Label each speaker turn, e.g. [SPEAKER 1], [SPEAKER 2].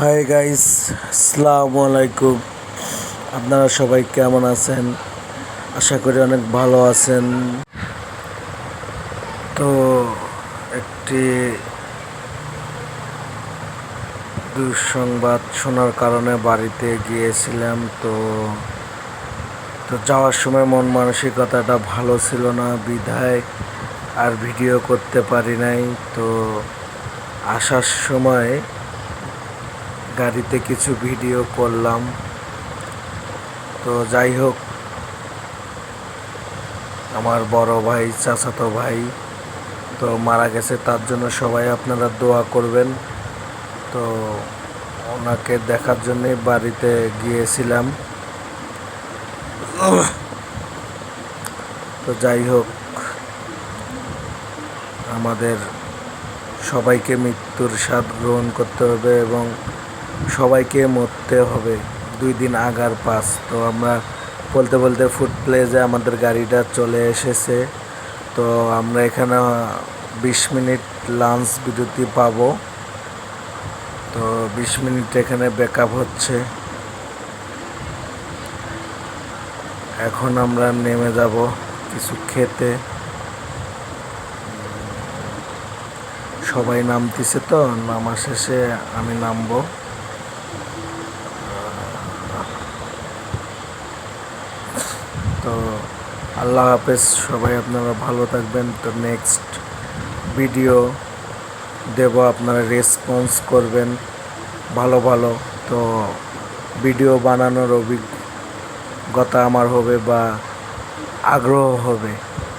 [SPEAKER 1] Hi guys আসসালামু আলাইকুম আপনারা সবাই কেমন আছেন? আশা করি অনেক ভালো আছেন। তো, একটি দুঃসংবাদ শোনার কারণে বাড়িতে গিয়েছিলাম। তো তো যাওয়ার সময় মন মানসিকতাটা ভালো ছিল না, বিধায় আর ভিডিও করতে পারি নাই। তো, আসার সময় গাড়িতে কিছু ভিডিও করলাম। তো যাই হোক, আমার বড় ভাই, চাচাতো ভাই তো মারা গেছে, তার জন্য সবাই আপনারা দোয়া করবেন। তো ওনাকে দেখার জন্যই বাড়িতে গিয়েছিলাম। তো যাই হোক, আমাদের সবাইকে মৃত্যুর স্বাদ গ্রহণ করতে হবে এবং সবাইকে মরতে হবে। দুই দিন আগার পাস। তো আমরা বলতে বলতে ফুড প্লেজে আমাদের গাড়িটা চলে এসেছে। তো আমরা এখানে বিশ মিনিট লাঞ্চ বিরতি পাবো। তো বিশ মিনিট এখানে ব্যাকআপ হচ্ছে। এখন আমরা নেমে যাব কিছু খেতে। সবাই নামতেছে তো, নামা শেষে আমি নামবো। তো আল্লাহ হাফেজ, সবাই আপনারা ভালো থাকবেন। তো নেক্সট ভিডিও দেব, আপনারা রেসপন্স করবেন ভালো ভালো। তো ভিডিও বানানোর অভিজ্ঞতা আমার হবে বা আগ্রহ হবে।